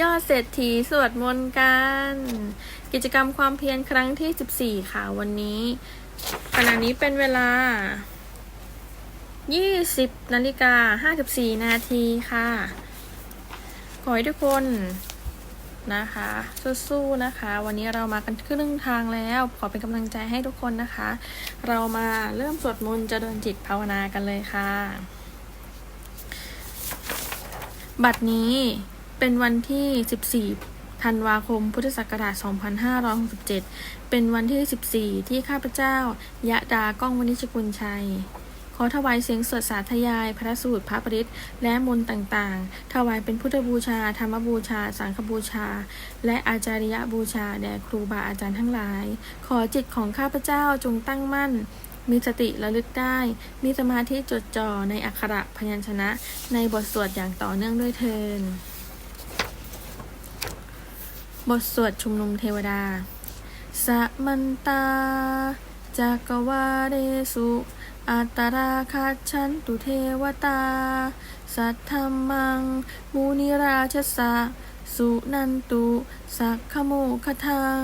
ยอดเศรษฐีสวดมนต์กัน กิจกรรมความเพียรครั้งที่ 14 ค่ะ วันนี้ขณะนี้เป็นเวลา 20นาฬิกา54 นาทีค่ะ ขอให้ทุกคนนะคะ สู้ๆนะคะ วันนี้เรามากันครึ่งทางแล้ว ขอเป็นกำลังใจให้ทุกคนนะคะ เรามาเริ่มสวดมนต์เจริญจิตภาวนากันเลยค่ะ บัดนี้ เป็นวันที่ 14 ธันวาคม พุทธศักราช 2567 เป็นวันที่ 14 ที่ข้าพเจ้า ยะดาก้องวณิชกุลชัย ขอถวายเสียงสวดสาธยาย พระสูตรพระปริตและมนต์ต่างๆ ถวายเป็นพุทธบูชา ธรรมบูชา สังฆบูชา และอาจาริยบูชา แด่ครูบาอาจารย์ทั้งหลาย ขอจิตของข้าพเจ้าจงตั้งมั่นมีสติระลึกได้ มีสมาธิจดจ่อในอักขระพยัญชนะ ในบทสวดอย่างต่อเนื่องด้วยเทิน บทสวดชุมนุมเทวดาสะมันตาจักวาเรสุอัตตราคัจฉันตุเทวตา สัทธรรมังมูนิราชสะสุนันตุ สักขโมคทัง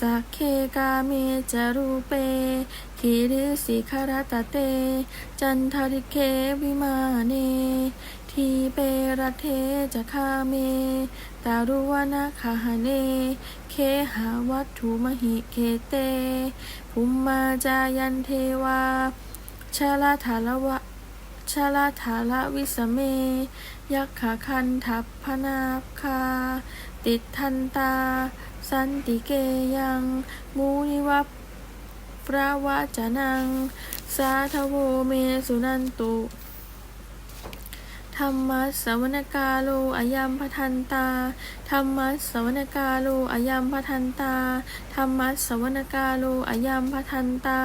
สักเคกาเมจารูเปคิริสิคารตเต จันทริเควิมาเน ทีเปรเทจะคาเม ตารุวนาคาหเน เคหาวัตถุมหิเคเต ภุมมาจายันเทวา ชาลาธาลวะชาลาธาละวิสเม ยักขะคันทัพพนาคา ติดทันตา สันติเกยัง มูนิวัปราวจนัง สาทโวเมสุนันตุ ธรรมัสสวนกาโลอายัมพทันตา ธรรมัสสวนกาโลอายัมพทันตา ธรรมัสสวนกาโลอายัมพทันตา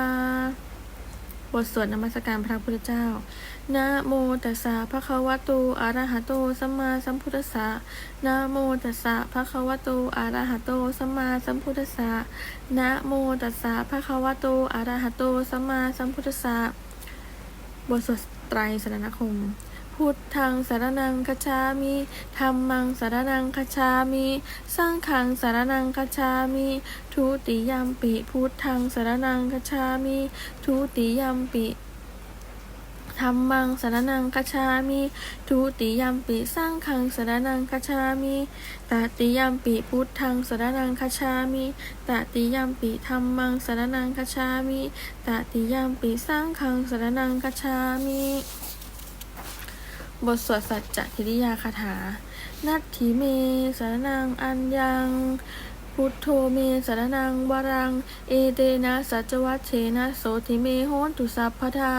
บทสวดนมัสการพระพุทธเจ้า นะโมตัสสะภะคะวะโตอะระหะโตสัมมาสัมพุทธัสสะ นะโมตัสสะภะคะวะโตอะระหะโตสัมมาสัมพุทธัสสะ นะโมตัสสะภะคะวะโตอะระหะโตสัมมาสัมพุทธัสสะ บทสวดไตรสรณคม พุทธังสารนังคัจฉามิธรรมังสารนังคัจฉามิสังฆังสารนังคัจฉามิทุติยมปิพุทธังสารนังคัจฉามิทุติยมปิธรรมังสารนังคัจฉามิทุติยมปิสังฆังสารนังคัจฉามิตติยมปิพุทธังสารนังคัจฉามิตติยมปิธรรมังสารนังคัจฉามิตติยมปิสังฆังสารนังคัจฉามิ บทสวดสัจจคิริยาคาถา นัตถิเมสารนังอัญญัง พุทโธเมสารนังวรัง เอเตนะสัจวัตเชนะโสธิเมโหนตุสัพพทา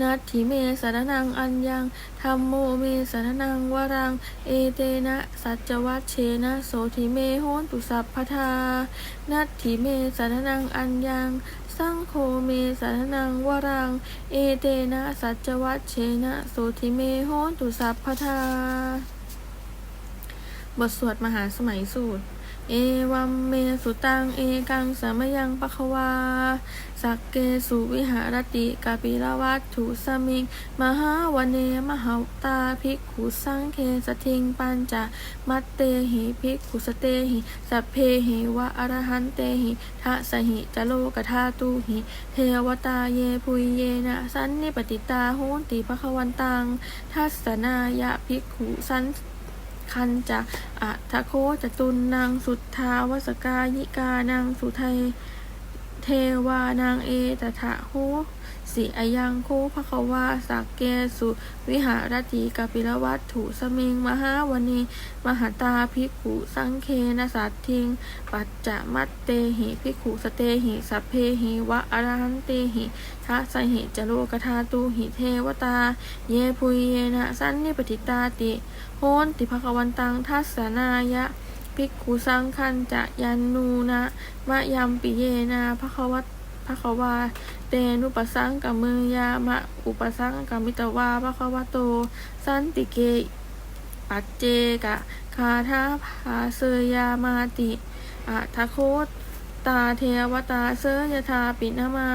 นัตถิเมสารนังอัญญังธรรมโมเมสารนังวรัง เอเตนะสัจวัตเชนะโสธิเมโหนตุสัพพทา นัตถิเมสารนังอัญญัง สังโฆเมสานังวรัง เอเตนะสัจวัตเชนะโสธิเมโหตุสัพพทา บทสวดมหาสมัยสูตร เอวัมเมสุตังเอกังสามยังปะคะวา สักเกสุวิหารติกาปิลวัตถุสมิง มหาวเนมหาตาภิกขุสังเคสทิงปัญจมัตเตหิภิกขุสเตหิสัพเพหิวะอรหันเตหิทะสหิจโลกธาตุหิเทวตาเยปุยเยนะสันนิปติตาโหนติภคะวันตังทัสสนายะภิกขุสัน คันจะอัทโคจตุนนางสุทธาวสกายิกานางสุไทยเทวานางเอตถะโหสิอายังโคภควาสักเกสุ วิหารติกปิลวัตถุสมิง มหาวนีมหาตาภิกขุสังเคนสัตทิง ปัจจมัตเตหิภิกขุสเตหิสัพเพหิวะอรหันเตหิทัสหิจโลกธาตุหิเทวตา เยปุยเยนะสันนิปติตาติ โหนติภควันตังทัสสนายะภิกขุสังคันจะยันนูนะมะยัมปิเยนาภควัตภควาเตนุปสังกัมมือยามะอุปสังกัมมิตวาภควโต สันติเกปัจเจกะคาทาภาเสยามาติอัทโคตตาเทวตาเสยทาปินามา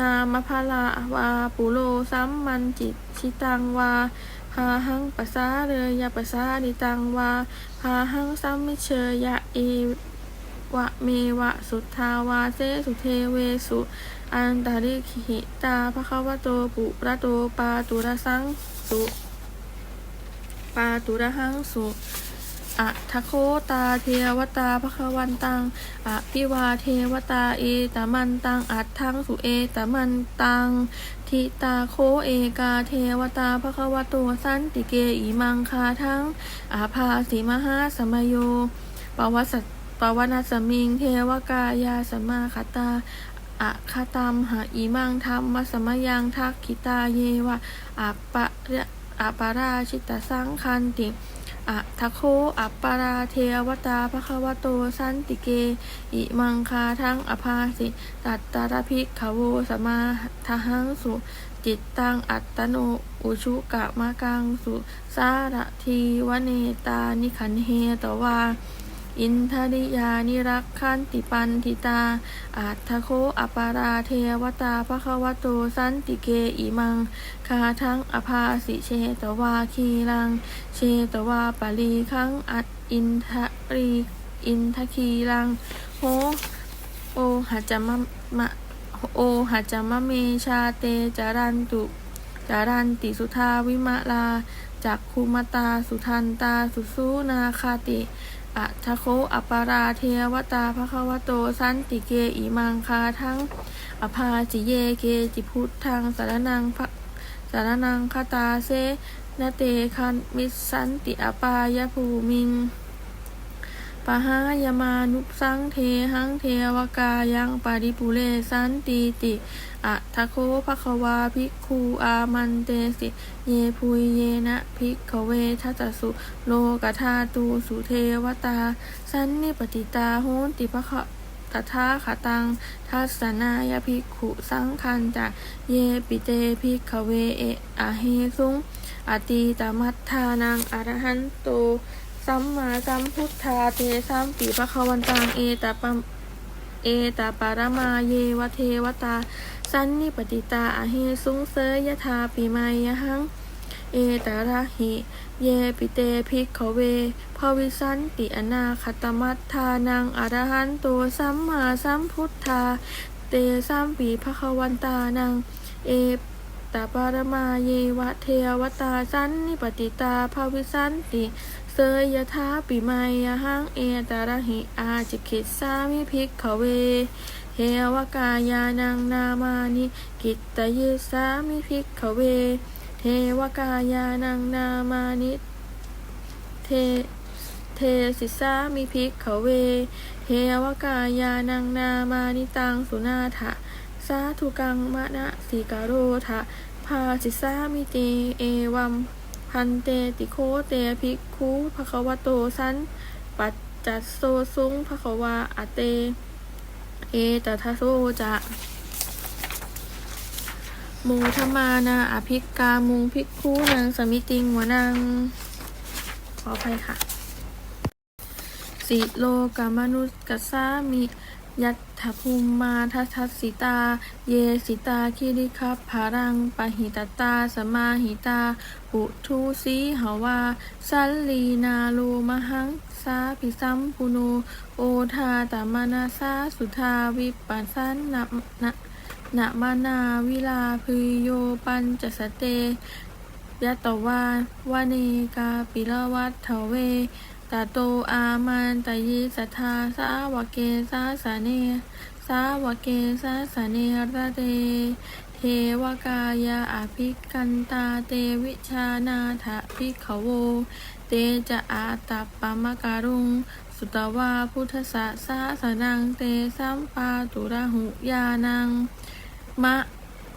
นามพาลาวาปุโรสัมมันจิตชิตังวาาหังปัสสาเรยะปัสสาดิตังวาพาหังสัมมิเชยะเอวะเมวะสุทธาวาเซสุเทเวสุ อันตาริขิตาภควโตปุระโตปาตุระสังสุปาตุระหังสุอะทะโคตาเทวตาภควันตังอะพิวาเทวตาเอตมันตังอัตทังสุเอตมันตัง ทิตาโคเอกาเทวตาภควโตสันติเกอิมังคาทั้ง อาภาสีมหาสมโยปวัสสปวนาสมิง เทวกายาสมาคตาอะคาตัมหาอิมังธรรมสมยังทักขิตาเยวะอะปะระอะปาราชิตสังคันติ อะทะโคอะปาราเทวตาภควโต สันติเก อิมังคาทั้งอภาสิตัตตาระพิกขโวสมาทหังสุ จิตตังอัตตโน อุชุกะมะกังสุ สาระทีวเนตานิขันเฮตวา อินทริยานิรักขันติปันทิตาอาทะโคอปาราเทวตาภควโตสันติเกอิมัง คาทั้งอภาสิเชตวาคีลัง เชตวาปลีคังอัดอินทรีอินทคีลังโหโอหัจมะมะโอหัจจมะเมชาเตจารันตุจารันติสุทาวิมะลาจักคุมตาสุทันตาสุสูนาคาติ อัทโคอปาราเทวตาภควโต สันติเกอิมังคาทั้ง อภาจิเยเกจิพุทธังสารนังพระสารนังคตาเซนเตคันมิสสันติอปายภูมิง ปหายมานุสังเทหังเทวกายังปาริปุเรสันติติอะทะโคภควาภิกขุอามันเตสิ เยพุยเยนะภิกขเวทัตสุ โลกธาตูสุเทวตา สันนิปติตาโหนติภะคะตถาคตังทัสนายภิกขุสังคันจะเยปิเตภิกขเวเอะอะเฮสุงอตีตมัทธานังอรหันโต สัมมาสัมพุทธาเตสัมปีปะควันตังเอตปะเอตปารมาเยวเทวตา สันนิปติตาอเหสุงเสยยธาปิมายหัง เอตระหิเยปิเตภิกขเวภวิสันติอนาคตมัตทานังอรหันโตสัมมาสัมพุทธา เตสัมปีภคะวันตานัง เอตปารมาเยวะเทวตาสันนิปติตาภวิสันติ เสยยธาปิมายหังเอตระหิอาจิกิสามิภิกขเวเทวกายานังนามานิกิตตยิสามิภิกขเว เทวกายานังนามานิเทเทสิสามิภิกขเว เทวกายานังนามานิตังสุนาถะสาธุกังมะนะสิกาโรทะภาสิสามิเตเอวัม พันเตติโคเตภิกขุภควโตสันปัจจัสโซสุงภควาอเต เอตทะโซจะโมทมานาอภิกกามุงภิกขุนางสมิติงหัวนังขออภัยค่ะ สิโลกามนุสกัสสามิ ยัตถภูมิมาทัสสสิตา เยสิตาคิริคัพภารังปหิตตาสมาหิตา ปุทุสีหาวา สัลลีนาโลมหังสาพิสัมปุโน โอทาตามานาสาสุทาวิปัสสันนะนะนะมานาวิลาพึยโยปัญจสเตยะตวาวาเนกาปิลวัตถเว ตาโตอามันตยิสัทธาสาวเกสาสเนสาวเกสาสเนระเตเทวกายาอภิกันตาเตวิชานาถภิกขโว เตจะอาตัปปมะการุง สุตวาพุทธสสะสาสนังเตสัมปาตุระหุยานัง มะ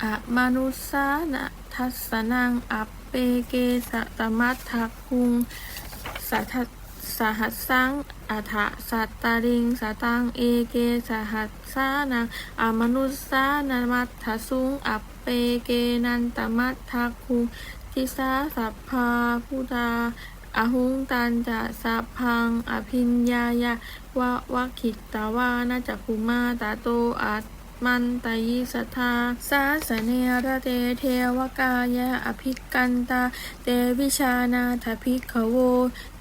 อะมนุสสานะทัสนังอัปเปเกสะตมัตถคุงสัทธ สหัสสังอัฏฐสัตตาริงสตังเอเกสหัสสานังอมนุสสานามัตถสุงอัปเปเกนันตมัตถคุงทิสาสัพพาพุทาอหุงตันจะสัพพังอภิญญายะวะวะขิตตาวานาจักคุมาตาโตอัต มันตยิสทธาสาสเนระเตเทวกายะอภิกันตา เตวิชานาทภิกขโว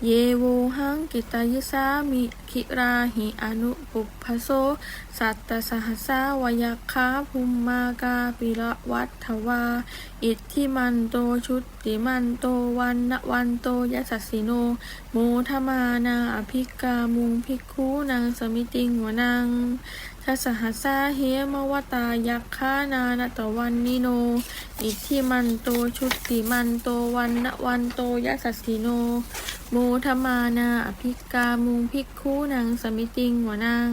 เยโวหังกิตายิสามิคิราหิอนุปุพโส สัตตสหัสาวยคาภุมมากาปิระวัฏทวา อิทธิมันโตชุติมันโตวันนวันโตยัสสิโน โมทมานาอภิกามุงภิกขุนางสมิติงวนัง ทัสหัสสาเฮมวตายักขานานตวันนิโน อิทธิมันโตชุติมันโตวันนวันโตยัสสสิโนโมทมานาอภิกามุงภิกขุนางสมิติงวนัง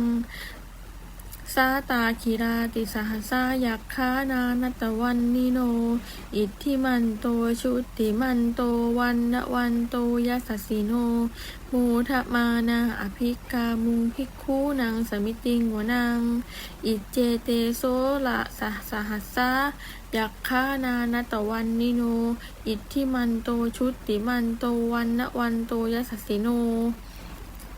สาตาคิราติสหัสสายักขานานตวันนิโนอิทธิมันโตชุติมันโตวันนวันโตยัสสสิโน มูทมานาอภิกามุงภิกขุนางสมิติงหัวนังอิจเจเตโสละสะสหัสสายักขานานตวันนิโน อิทธิมันโตชุติมันโตวันนวันโตยสสิโน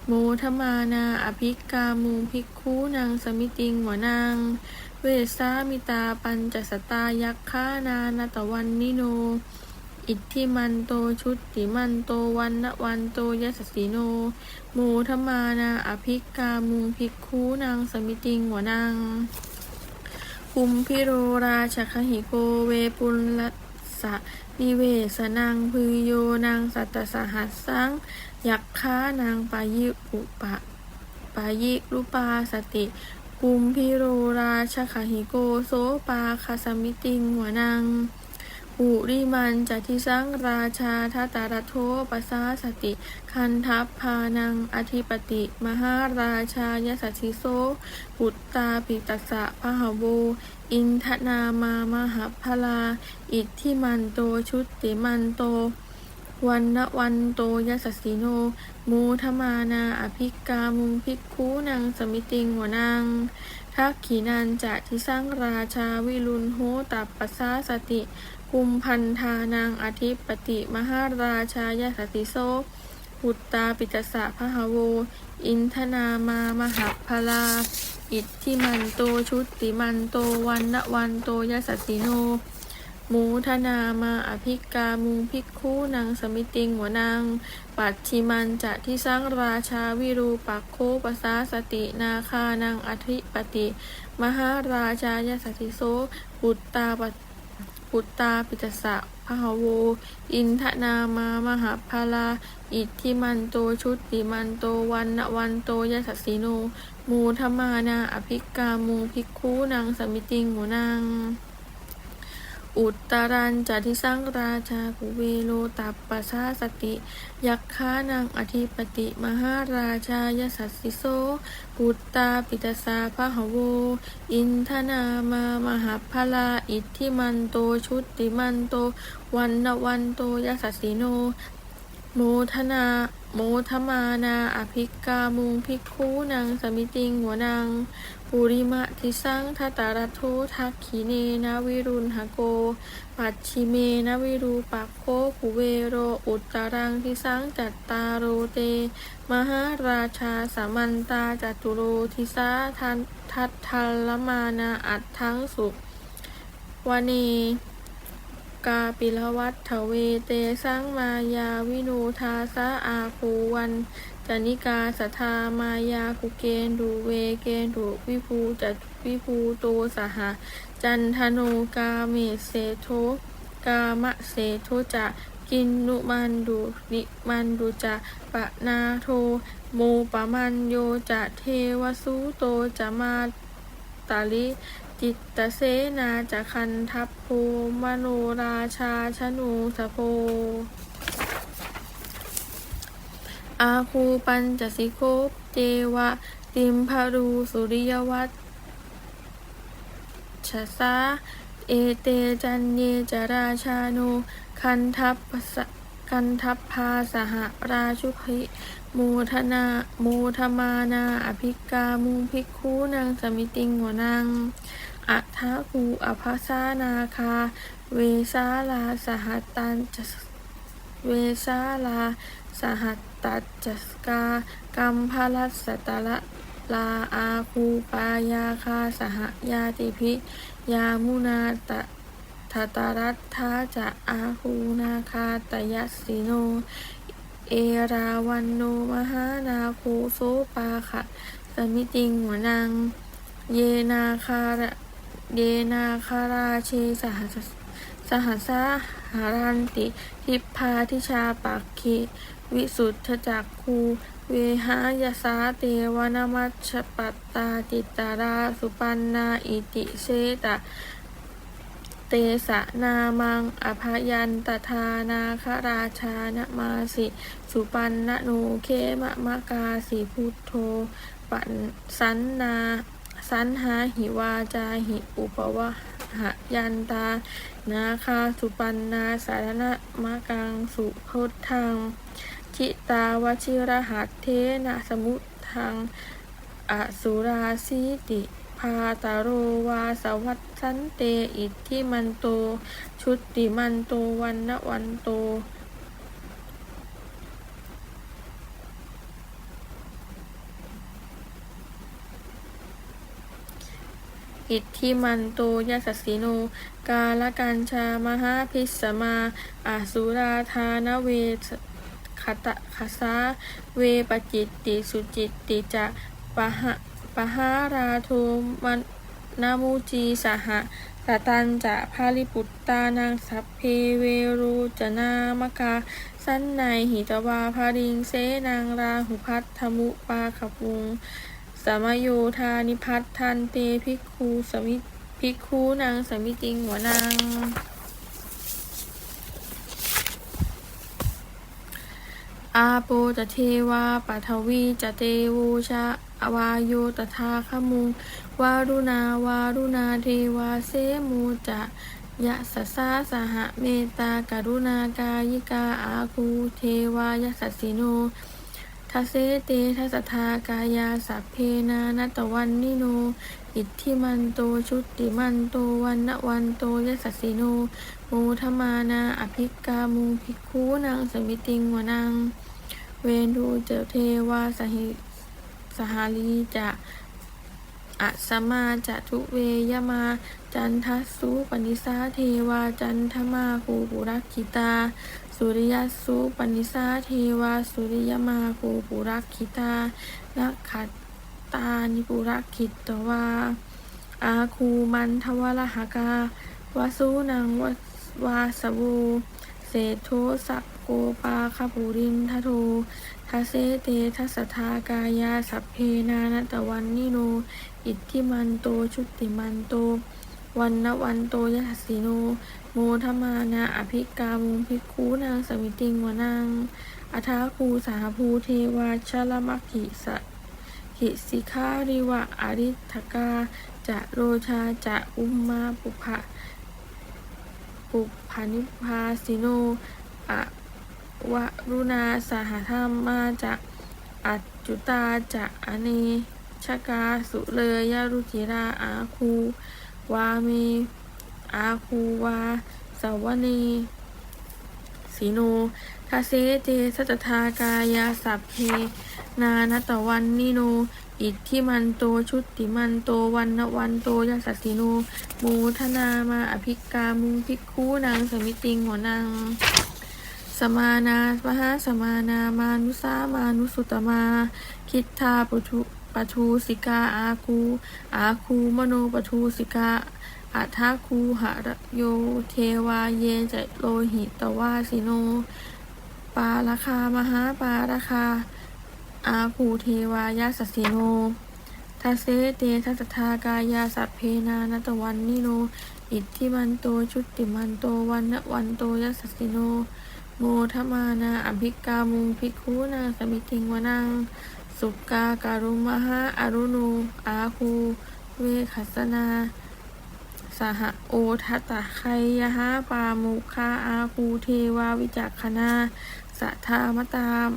โมทมานาอภิกามุงภิกขุนางสมิติงหัวนางเวสามิตาปัญจสตายักขานานตวันนิโน อิทธิมันโตชุตติมันโตวันนวันโตยัสสสิโนโมทมานาอภิกามุงภิกขุนางสมิติงหัวนางคุมพิโรราชคหิโกเวปุลลสะนิเวสนังพือโยนางสัตตสหัสสังยักขานางปายิอุปะปายิรุปาสติกุมพิโรราชคหิโกโสปาคาสมิติงหัวนาง อุริมันจติสังราชาทัตารโทปสาสติ คันทัพพานังอธิปติ มหาราชายสัสสิโสปุตตาปิตัสสะพหโวอินทนามามหาพลา อิทธิมันโตชุตติมันโต วันนวันโตยสสสิโน มูทมานาอภิกามุงภิกขุนางสมิติงหัวนางทักขีนันจะทิสังราชาวิรุณโหตับปปสาสติ กุมพันธานางอธิปติมหาราชายสสติโสปุตตาปิตสะพหโว อินทนามามหาพลา อิทธิมันโตชุติมันโตวันนวันโตยัสสิโน มูทนามาอภิกามุงภิกขุนางสมิติงหัวนางปัจฉิมันจะที่สร้างราชาวิรูปักโคปสาสตินาคานางอธิปติ มหาราชายสัสสิโสปุตตาปัต ปุตตาปิตสะพหโว อินทนามามหาพลา อิทธิมันโตชุติมันโตวันนวันโตยัสสสิโน มูธมานา อภิกามูภิกคูนางสมิติงหัวนาง อุตรันจะทิสังราชากุเวโลตัปปสาสติ ยักขานางอธิปติ มหาราชายสัสสิโสกุตตาปิตสาพหโว อินทนามามหาพลาอิทธิมันโตชุตติมันโต วันนวันโตยัสสสิโน โมทนา โมทมานา อภิกามุงภิกขุนางสมิติงหัวนางปุริมะทิสังทัตตารโททักขีเนนะวิรุณหโก ปัจฉิเมนะวิรูปักโคภูเวโร อุตตรังทิสังจัตตาโรเต มหาราชาสามันตาจัตุโรทิสาทันทัตทัลลมานาอัตทั้งสุวเน กาปิลวัตถเวเตสังมายาวินูทาสะอาคูวันจนิกาสทามายาคุเกนดูเวเกนดูวิภูจัตวิภูโตสหจันทโนกาเมเสโทกามะเสโทจะกินนุมันดูนิมันดูจะปะนาโทโมปะมันโยจะเทวสุโตจะมาตาลิ จิตตเสนาจะคันทัพโพมโนราชาชนูสโพอาคูปัญจสิโคปเจวะ ติมพารูสุริยวัตชะสาเอเตจันเยจราชาโนคันทัพคันทัพพาสหราชุพิโมทนาโมทมานา อภิกามุงภิกขุนางสมิติงหัวนาง อัฏฐคูอภัสานาคา เวสาลาสหัตตันจเวสาลาสหัตตัจจสกากัมพลัสสตละลาอาคูปายาคาสหยาติพิ ยามุนาตะทตารัตถาจะอาคูนาคาตยัสสิโน เอราวันโนมหานาโคโซปาขะสมิติงหัวนางเยนาคาระ เยนาคาราเชสหสหัสสหารันติทิพาทิชาปักขีวิสุทธจักคูเวหายสาเตวนมัชปัตตาติตาราสุปันนาอิติเสตะ เตสะนามังอภยันตทานาคราชานมาสิ สุปันนะโนเคมะมะกาสิพุทโธปันสันนา สันหาหิวาจาหิอุปวะหยันตา นาคาสุปันนาสารณะมะกังสุพุทธังชิตาวชิรหัตเทนะสมุทังอสุราสีติพาตาโรวาสวัตสันเตอิทธิมันโต ชุติมันโตวันนวันโต อิทธิมันโตยัสสิโน กาลกัญชามหาพิสมาอาสุราธานเวสขตะขสาเวปจิตติสุจิตติจะปะหะปะหาราโทมันนามูจีสหะตตันจะพาลิปุตตานังสัพเพเวรูจนามกา สันในหิตวาภาริงเสนางราหุพัทธมุปาขปุง มโยธานิพัททันเตภิกคูสมิภิกคูนางสมิติงหัวนางอาโปตเทวาปัทวีจะเตโวชะอวายโยตถาคมุงวารุณาวารุณาเทวาเสมูจะยะสสสาสหเมตตากรุณากายิกาอาคูเทวายสัสสิโน ทัสเสเตทัสทากายาสัพเพนานัตวันนิโน อิทธิมันโตชุติมันโตวันนวันโตยสัสสิโนโมทมานาอภิกามูภิกคูนางสมิติงวนัง เวนดูเจเทวาสหิสหาลีจะ อะสมาจะทุเวยมา จันทัสสุปนิสาเทวาจันทมาภูปุรักขิตา สุริยัสสุปนิสาเทวาสุริยมาภูปุรักขิตานักขัตตานิปุรักขิตวา อาคูมันทวรหกาวาสุนังววาสวูเศรษโทสักโกปาคปุรินทโททัเสเตทัสสทากายาสัพเพนานตะวันนิโน อิทธิมันโต ชุติมันโต วันนวันโตยัสสิโน โมทมานาอภิกามุพิคูนางสมิติงวานางอัทาคูสาภูเทวาชลมักขิสะขิสิคาริวะอริทกา จะโรชา จะอุมมาปุภะปุพานิพาสิโนอะวะรุณาสหธรรมมาจากอัจจุตาจะอเน ชกาสุเลยารุจิราอาคูวาเมอาคูวาสาวเนสีโนทาเซเตสัตทากายาสัพเพ นานตะวันนิโน อิทธิมันโตชุติมันโตวันนวันโตยาสัสสิโนโมทนามาอภิกามุงพิกคูนางสมิติงหัวนางสมานาปหาสมานามานุสามานุสุตมา คิทธาปุถุ ปทูสิกาอาคู อาคูมโนปทูสิกาอัทาคูหะระโยเทวาเยจะโลหิตวาสิโน ปาราคามหาปาราคา อาคูเทวายาสสิโนทัเสเตทัสทากายาสัพเพนานตวันนิโน อิทธิมันโตชุติมันโตวันนวันโตยสสสิโน โมทมานาอภิกามุงภิกคูนาสมิติงวนัง สุกาการุมหาอรุณูอาคูเวขัสนา สหโอทัตตะไคยหาปามุคาอาคูเทวาวิจักขณาสัทธามตาม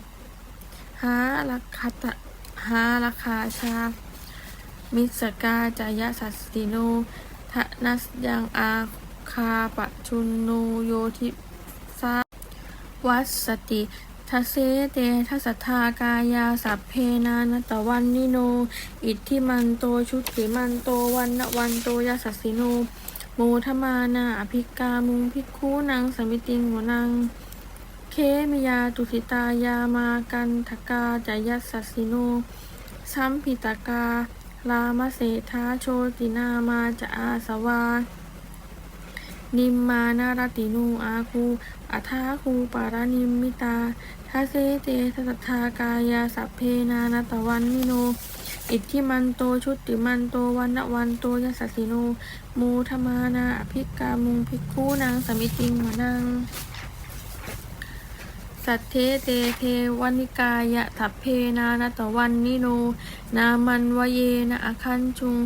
หาลักขตะหาลักขาชา มิสกาจายสัสติโนทะนัสยังอาคาปะชุนโนโยทิสาวัสสติ ทัสเสเตทัสทธากายาสัพเพนานตวันนิโน อิทธิมันโตชุติมันโตวันนวันโตยาสัสสิโนโมทมานาอภิกามุงพิกคูนางสมิติงหัวนางเคมิยาตุสิตายามากันทกาจายสสสสิโนสัมพิตกาลามเศธาโชตินามาจะอาสวา นิมมานารตินูอาคูอัทาคูปารานิมมิตาทาเสเตทัทธากายาสัพเพนานตวันนิโน อิทธิมันโตชุติมันโตวันนวันโตยสสสิโนมูธมานาอภิกามุงภิกคูนางสมิติงมานังสัทเทเตเทวันิกายะทัพเพนานตวันนิโน นามันวเยนะอคันจุง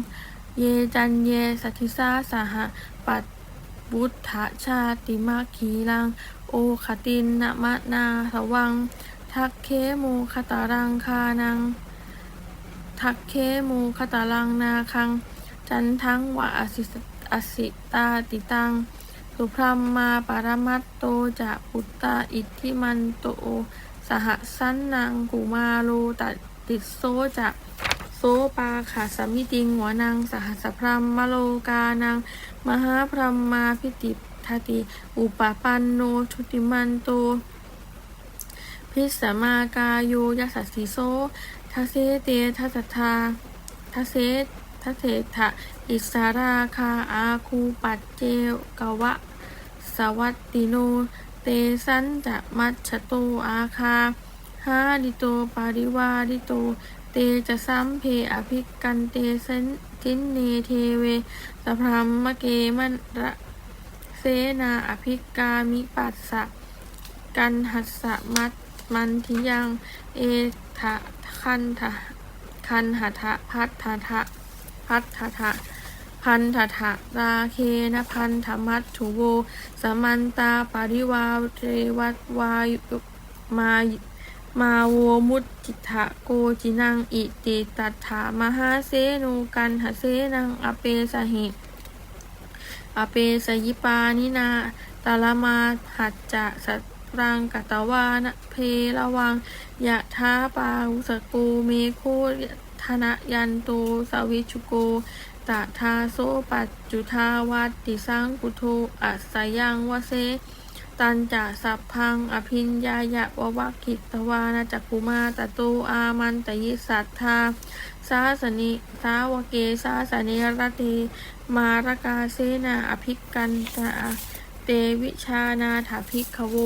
เยจันเยสัทิสาสหปัต บุตถชาติมาขีลัง โอขตินนมะนาสวัง ทักเคโมคตารังคานัง ทักเคโมคตารังนาคัง จันทังวะอสิอสิตาติตัง สุพรมมาปรมัตโตจะปุตตาอิทธิมันโต สหสันนังกุมาโลตัดติดโซจะโซปาขาสมิติงหัวนางสหัสพรมมโลกานัง มหาพรหมาพิติทติ อุปปันโนชุติมันโต พิสมากาโยยัสสิโสทัสเสเตทัสทาทัสเสทัสเสทะอิสาราคาอาคูปัจเจกวะ สวัตติโน เตสันจะมัชโตอาคาหาดิโตปาริวาดิโต เตจะสัมเพอภิกันเตสัน ทินเนเทเวสพรัมมะเกมันระเสนาอภิกามิปัสสะกันหัสสะมัตมันทิยัง เอทะคันทะคันหัทะพัทธะทะพัทธะทะพันธะทะราเคนะพันธมัตถุโวสมันตาปาริวาเทวัตวายมา มาโวมุตจิตะโกจินังอิติตัฏฐามหาเสนูกันหเสนังอเปสหิอเปสยิปานินาตาลมาหัจจะสัตรังกัตวานะเพระวังยะท้าปาอุสกูเมโคธนะยันโตสวิชุโกตะทาโซปัจจุทาวัตติสังกุโทอัสสยังวเส ตันจะสัพพัง อภิญญายะวะวะคิตวานาจักกุมาตโตอามันตยิสัทธาสาสนิสาวเกสาสเนรเตมารกาเสนาอภิกันตาเตวิชานาถาภิกขโว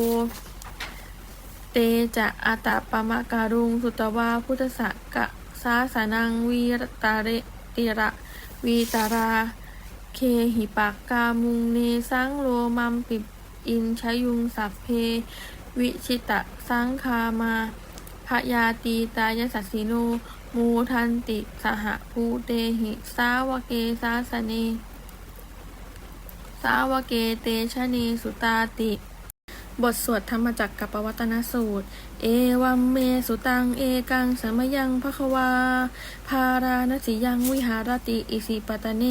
เตจะอาตาปมะการุงสุตวาพุทธสักกะสาสนังวีรตาเรติระวีตารา เคหิปากกามุงเนสังโลมัมปิ อินชยุงสัพเพ วิชิตะสังคามาพยาตีตายสัสสิโน มูทันติ สหภูเตหิสาวเกสาสเน สาวเกเตชะเนสุตาติบทสวดธรรมจักรกับปวัตนสูตร เอวัมเมสุตัง เอกังสมยังภควา พาราณสิยังวิหารติ อิสิปตเน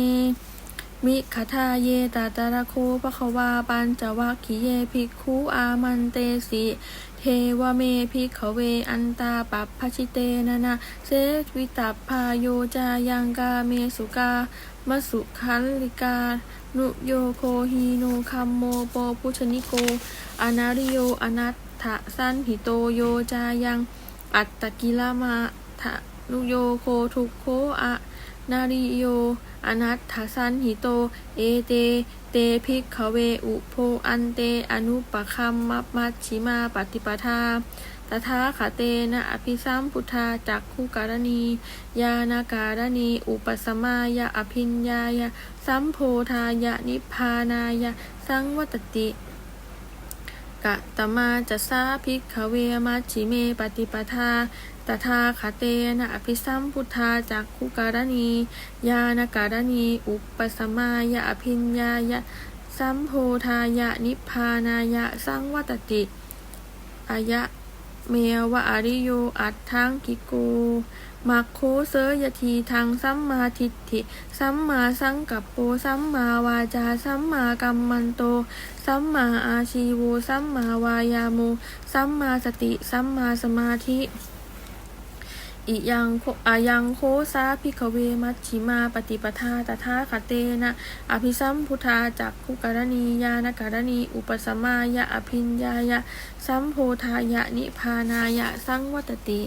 มิขทาเยตาตาระโคภควาปัญจวัคคิเยภิกขุอามันเตสิเทวเมภิกขเวอันตาปัปพชิเตนะนะเสวิตัพพาโยจายังกาเมสุกามสุขันลิกา นุโยโคฮีโนคัมโมโปพุชนิโก อนาริโยอนัตถะสันหิโตโยจายัง อัตตกิลามาทะนุโยโคทุกโคอะ นาริโย อนัตถสันหิโต เอเต เตภิกขเว อุโพอันเต อนุปคัมมัปมัชชิมาปฏิปทาตถาคเตนะอภิสัมพุทธาจักขุการณียานาการณี อุปสมายะอภิญญายะ สัมโพธายะนิพพานายะ สังวัตติกะตมาจะสาภิกขเวมัชชิเมปฏิปทา ตถาคเตนะอภิสัมพุทธาจักขุการณียานการณี อุปสมายะอภิญญายะสัมโพธายะนิพพานายะสังวัตติอายะเมวะอริโยอัตถังกิโกมัคโคเสยทีทางสัมมาทิฏฐิ สัมมาสังกัปโป สัมมาวาจา สัมมากัมมันโต สัมมาอาชีโว สัมมาวายาโม สัมมาสติ สัมมาสมาธิ อิยังอายังโคสาพิกเวมัชชิมาปฏิปทาตถาคเตนะอภิสัมพุทธาจักขุการณียานการณี อุปสมายะอภิญญายะ สัมโพธายะนิพานายะ สังวัตติ